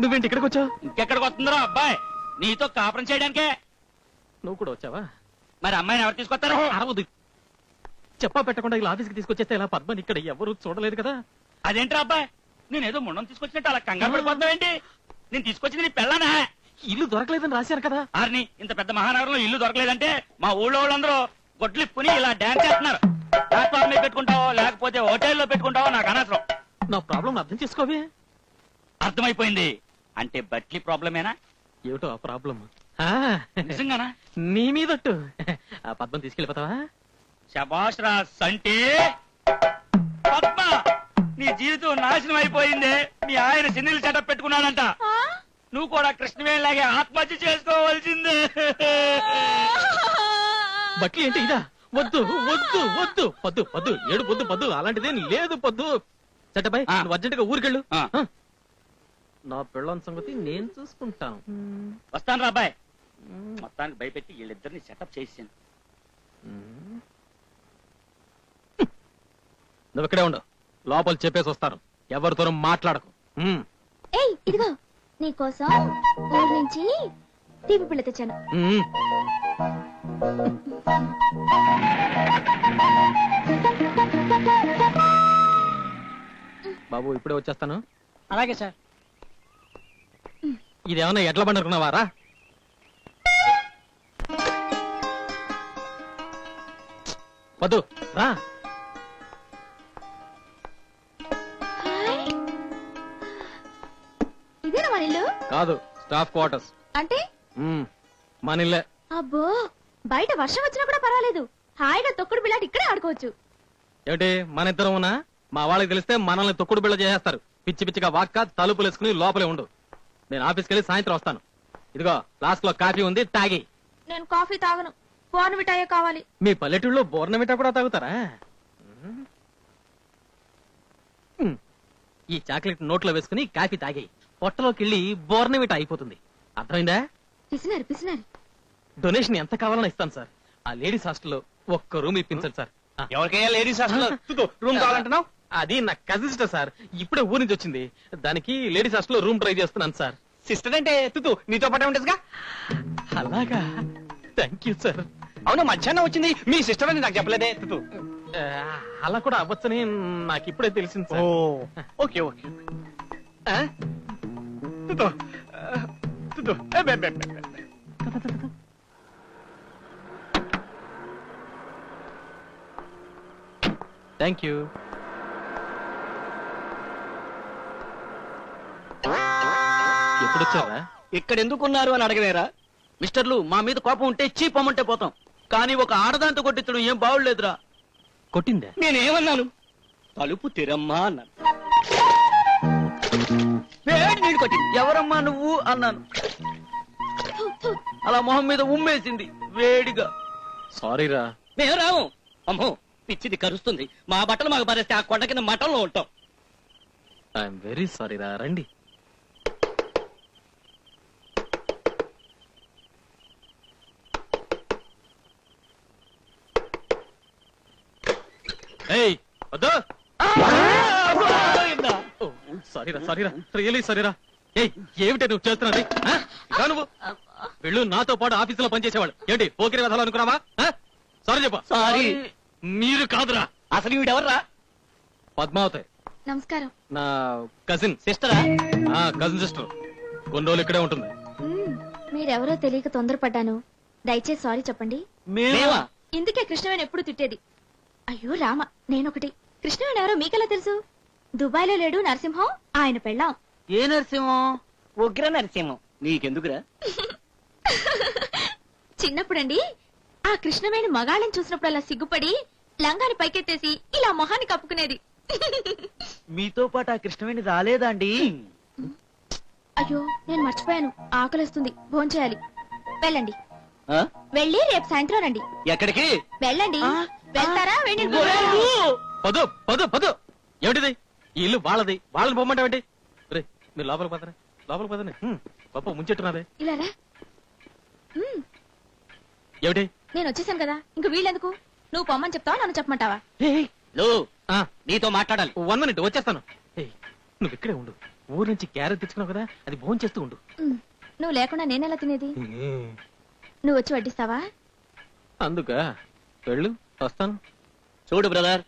నువ్వేంటి ఇక్కడికి వచ్చావు? ఇంకెక్కడికి వస్తుందిరా అబ్బాయి? నీతో కాపురం చేయడానికే. నువ్వు కూడా వచ్చావా? మరి అమ్మాయిని ఎవరు తీసుకొస్తారు? అరవదు. చెప్పా పెట్టకుండా ఇలా ఆఫీస్కి తీసుకొచ్చేస్తే ఇలా పద్మని ఇక్కడ ఎవరు చూడలేదు కదా? అదేంట్రా అబ్బాయి? నేను ఏదో ముండం తీసుకొచ్చినట్టు అలా కంగారు పడిపోతున్నావు ఏంటి? నేను తీసుకొచ్చింది నీ పెళ్ళనా? ఇల్లు దొరకలేదని రాశారు కదా. ఆర్ని ఇంత పెద్ద మహానగరంలో ఇల్లు దొరకలేదంటే మా ఊళ్ళో వాళ్ళందరూ గొడ్లిప్పుని ఇలా డాన్స్ చేస్తున్నారు. ప్లాట్ఫామ్ మీద పెట్టుకుంటావో లేకపోతే హోటల్లో పెట్టుకుంటావో నాకు అనవసరం. నా ప్రాబ్లం అర్థం చేసుకోవే. అర్థమైపోయింది. అంటే బట్లీ ప్రాబ్లమేనా? ఏమిటో ఆ ప్రాబ్లం నిజంగానా? నీ మీదట్టు ఆ పద్మం తీసుకెళ్ళిపోతావా? శబాష్ రాస్ అంటే పద్మ నీ జీవితం నాశనం అయిపోయింది. మీ ఆయన సిన్నీలు సెటప్ పెట్టుకున్నాడంట. నువ్వు కూడా కృష్ణవేలాగే ఆత్మహత్య చేసుకోవాల్సిందే. బట్లి ఏంటి ఇదా? వద్దు వద్దు వద్దు. పద్దు పద్దు ఏడు పొద్దు పద్దు. అలాంటిదేం లేదు పద్దు. చట్టపై. నువ్వు అర్జెంట్గా ఊరికెళ్ళు. నా పెళ్ళం సంగతి నేను చూసుకుంటాను. వస్తాను రా అబ్బాయి. మొత్తానికి భయపెట్టి వీళ్ళిద్దరిని సెటప్ చేసాను నువ్వు ఇక్కడే ఉండు. లోపల చెప్పేసి వస్తాను. ఎవరితోనూ మాట్లాడకు. ఉమ్. ఏయ్ ఇదిగో. నీకోసం ఊరి నుంచి తీపి పిల్ల తెచ్చాను. ఉమ్. బాబు ఇప్పుడే వచ్చేస్తాను. అలాగే సార్. ఇదేమన్నా ఎడ్ల బండి అనుకున్నావారా? వద్దు రా. ఇదేనా మన ఇల్లు? కాదు స్టాఫ్ క్వార్టర్స్. అంటే? మన ఇల్లే. అబ్బో బయట వర్షం వచ్చినా కూడా పర్వాలేదు. హాయిగా తొక్కుడు బిళ్ళాటి ఇక్కడే ఆడుకోవచ్చు. ఏమిటి మన ఇద్దరం ఉన్నా మా వాళ్ళకి తెలిస్తే మనల్ని తొక్కుడు బిళ్ళ చేసేస్తారు. పిచ్చి పిచ్చిగా వాక్క తలుపులు వేసుకుని లోపలే ఉండు. నేను ఆఫీస్కి వెళ్ళి సాయంత్రం వస్తాను. ఇదిగో లాస్ట్లో కాఫీ ఉంది తాగి. నేను కాఫీ తాగను. మిఠాయే కావాలి. మీ పల్లెటూళ్ళలో బోర్నమిటా కూడా తాగుతారా. ఈ చాక్లెట్ నోట్లో వేసుకుని కాఫీ తాగి పొట్టలోకి వెళ్ళి బోర్నమిటా అయిపోతుంది. అర్థమైందా? పిసినారు పిసినారు. డొనేషన్ ఎంత కావాలన్నా ఇస్తాను సార్. ఆ లేడీస్ హాస్టల్లో ఒక్క రూమ్ ఇప్పించండి సార్. ఆ. ఎవరికైనా లేడీస్ రూమ్ కావాలంటున్నావు? అది నా కజిన్ సిస్టర్ సార్ ఇప్పుడే ఊరి నుంచి వచ్చింది. దానికి లేడీస్ హాస్టల్లో రూమ్ ట్రై చేస్తున్నాను సార్ సిస్టర్ అంటే తుతు నీతో పాటే ఉంటుందిగా అలాగా. థ్యాంక్ యూ సార్ అవును మధ్యాహ్నం వచ్చింది. మీ సిస్టర్ అని నాకు చెప్పలేదే తుతు. ఆ, అలా కూడా అవ్వచ్చని నాకు ఇప్పుడే తెలిసింది సార్ ఓకే ఓకే. తుతు తుతు థ్యాంక్ యూ ఎప్పుడు వచ్చారా ఇక్కడ ఎందుకున్నారు అని అడగలేరా మిస్టర్లు మా మీద కోపం ఉంటే చీపమ్మంటే పోతాం. కానీ ఒక ఆడదాంతో కొట్టించడం ఏం బాగులేదురా కొట్టిందా? నేనేమన్నాను? తలుపు తెరమ్మా అన్నాను. వేడి నీళ్ళు కొట్టింది ఎవరమ్మా నువ్వు అన్నాను. అలా మొహం మీద ఉమ్మేసింది వేడిగా. సారీ రా మేము రాము. అమ్మో పిచ్చిది కరుస్తుంది. మా బట్టలు మాకు పరిస్తే ఆ కొండ కింద మఠంలో ఉంటాం. ఐఎమ్ వెరీ సారీ రా రండి. ఏయ్ వద్దు. సారీ రా సారీ రా రియలీ సారీ రా ఏయ్ ఏమిటి నువ్వు చేస్తున్నది? నువ్వు. వెళ్ళు నాతో పాటు ఆఫీసులో పనిచేసేవాళ్ళు. ఏంటి పోకిరి వెధాలు అనుకున్నావా? సారీ చెప్ప. సారీ. మీరు కాదురా. అసలు వీడెవర్రా పద్మావతి. నమస్కారం. నా కజిన్ సిస్టరా? ఆ కజిన్ సిస్టర్ కొన్ని రోజులు ఇక్కడే ఉంటుంది. మీరెవరో తెలియక తొందరపడ్డాను. దయచేసి సారీ చెప్పండి. ఇందుకే కృష్ణవేణి ఎప్పుడు తిట్టేది. అయ్యో రామ నేనొకటి. కృష్ణవేణి ఎవరో మీకెలా తెలుసు? దుబాయ్లో లేడు నరసింహం ఆయన పెళ్ళాం. ఏ నరసింహం? ఉగ్ర నరసింహం. నీకెందుకురా? చిన్నప్పుడండి ఆ కృష్ణవేణి మగాళ్ళని చూసినప్పుడు అలా సిగ్గుపడి లంగాని పైకెత్తేసి ఇలా మొహాన్ని కప్పుకునేది. మీతో పాటు ఆ కృష్ణవేణి రాలేదా అండి? అయ్యో నేను మర్చిపోయాను. ఆకలిస్తుంది. భోంచేయాలి. వెళ్ళండి. వెళ్ళి రేపు సాయంత్రం రండి. ఎక్కడికి? వెళ్ళండి. వెళ్తారా? వెళ్ళి పదు పదు పదు. ఏమిటిది? ఈ ఇల్లు వాళ్ళది. వాళ్ళని పొమ్మంటావేంటి రే మీరు లోపలికి పదరా లోపలికి పదని గొప్ప ముంచెట్టున్నదే ఇలా రా. ఏమిటి? నేను వచ్చేసాను కదా. ఇంక వీళ్ళెందుకు? నువ్వు పొమ్మని చెప్తావా? నన్ను చెప్పమంటావా? లో ఆ, నీతో మాట్లాడాలి. వన్ మినిట్ వచ్చేస్తాను. ఏయ్, నువ్వు ఇక్కడే ఉండు. ఊరు నుంచి క్యారెట్ తెచ్చుకున్నావు కదా అది భోజనం చేస్తూ ఉండు. ఉమ్, నువ్వు లేకుండా నేనెలా తినేది? నువ్వు వచ్చి వడ్డిస్తావా? అందుక? వెళ్ళు. వస్తాను. చూడు బ్రదర్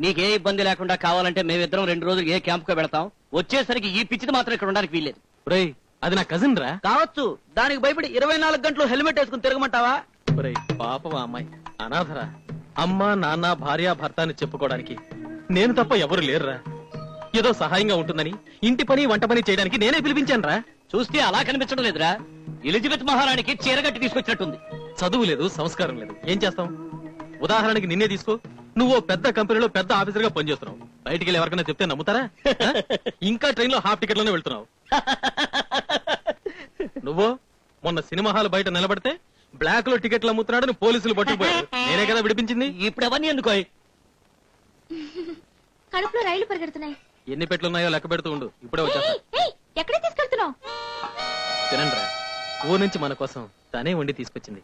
నీకే ఇబ్బంది లేకుండా కావాలంటే మేమిద్దరం రెండు రోజులు ఏ క్యాంప్ కో పెడతాం వచ్చేసరికి ఈ పిచ్చిది మాత్రం ఇక్కడ ఉండడానికి వీల్లేదు. ఒరేయ్ అది నా కజిన్ రా. కావచ్చు. దానికి భయపడి ఇరవై నాలుగు గంటలు హెల్మెట్ వేసుకుని తిరగమంటావా? ఒరేయ్ పాపం ఆ అమ్మాయి. అనాథరా. అమ్మ నాన్న భార్య భర్త అని చెప్పుకోవడానికి నేను తప్ప ఎవరు లేరురా. ఏదో సహాయంగా ఉంటుందని ఇంటి పని వంట పని చేయడానికి నేనే పిలిపించాను రా చూస్తే అలా కనిపించడం లేదురా. ఎలిజబెత్ మహారాణికి చీరగట్టి తీసుకొచ్చినట్టుంది. చదువు లేదు సంస్కారం లేదు. ఏం చేస్తాం? ఉదాహరణకి నిన్నే తీసుకో. నువ్వు ఓ పెద్ద కంపెనీలో పెద్ద ఆఫీసర్గా పనిచేస్తున్నావు. బయటికి వెళ్ళి ఎవరికైనా చెప్తే నమ్ముతారా? ఇంకా ట్రైన్లో హాఫ్ టికెట్లోనే వెళ్తున్నావు. నువ్వు మొన్న సినిమా హాల్ బయట నిలబడితే బ్లాక్లో టికెట్లు అమ్ముతున్నాడని పోలీసులు పట్టుకుపోయారు నేనే కదా విడిపించింది. ఇప్పుడు అవన్నీ ఎందుకో కడుపులో రైళ్ళు పరిగెడుతున్నాయి. ఎన్ని పెట్లున్నాయో లెక్క పెడుతూ ఉండు. ఇప్పుడే ఏయ్, ఎక్కడికి తీసుకెళ్తున్నావు? తినండి రా ఊరు నుంచి మన కోసం తనే వండి తీసుకొచ్చింది.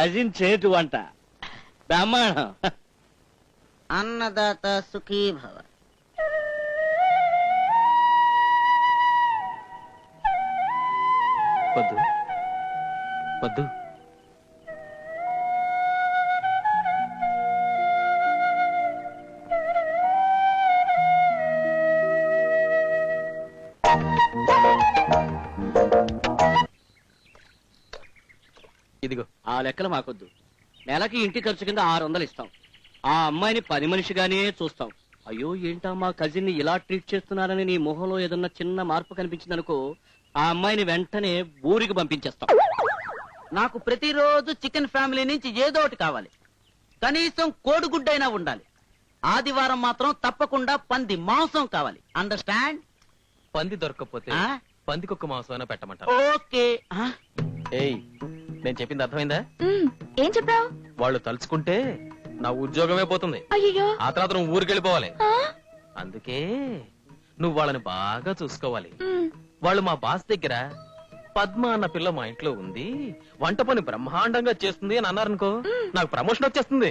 కజిన్ చేటు వంట. బ్రహ్మాండం. అన్నదాత సుఖీ భవ వద్దు వద్దు ఆ లెక్కలు మాకొద్దు. నెలకి ఇంటి ఖర్చు కింద ఆరు వందలు ఇస్తాం. ఆ అమ్మాయిని పని మనిషిగానే చూస్తాం. అయ్యో ఏంటా మా కజిన్ని ఇలా ట్రీట్ చేస్తున్నారని నీ మొహంలో ఏదన్నా చిన్న మార్పు కనిపించిందనుకో ఆ అమ్మాయిని వెంటనే ఊరికి పంపించేస్తాం. నాకు ప్రతిరోజు చికెన్ ఫ్యామిలీ నుంచి ఏదో ఒకటి కావాలి. కనీసం కోడిగుడ్డైనా ఉండాలి. ఆదివారం మాత్రం తప్పకుండా పంది మాంసం కావాలి. అండర్స్టాండ్ పంది దొరకకపోతే ఆ? పందికొక్క మాంసం అయినా పెట్టమంటారు? ఓకే. ఆ? ఏయ్ నేను చెప్పింది అర్థమైందా? ఉమ్, ఏం చెప్పావు? వాళ్ళు తలుచుకుంటే నా ఉద్యోగమే పోతుంది. అయ్యో ఆ తర్వాత నువ్వు ఊరికి వెళ్ళిపోవాలి. అందుకే నువ్వు వాళ్ళని బాగా చూసుకోవాలి. వాళ్ళు మా బాస్ దగ్గర పద్మ అన్న పిల్ల మా ఇంట్లో ఉంది. వంట పని బ్రహ్మాండంగా చేస్తుంది అని అన్నారనుకో నాకు ప్రమోషన్ వచ్చేస్తుంది.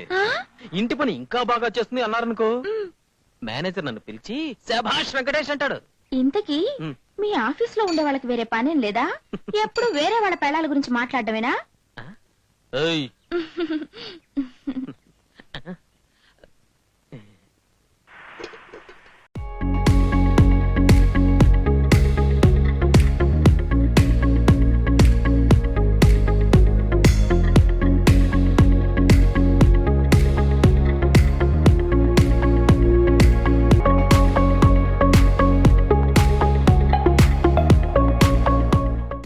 ఇంటి పని ఇంకా బాగా చేస్తుంది అన్నారనుకో మేనేజర్ నన్ను పిలిచి శభాష్ వెంకటేష్ అంటాడు. ఇంతకీ ఉమ్. మీ ఆఫీస్లో ఉండే వాళ్ళకి వేరే పనేం లేదా? ఎప్పుడు వేరే వాళ్ళ పెళ్ళాల గురించి మాట్లాడటమేనా? ఏయ్.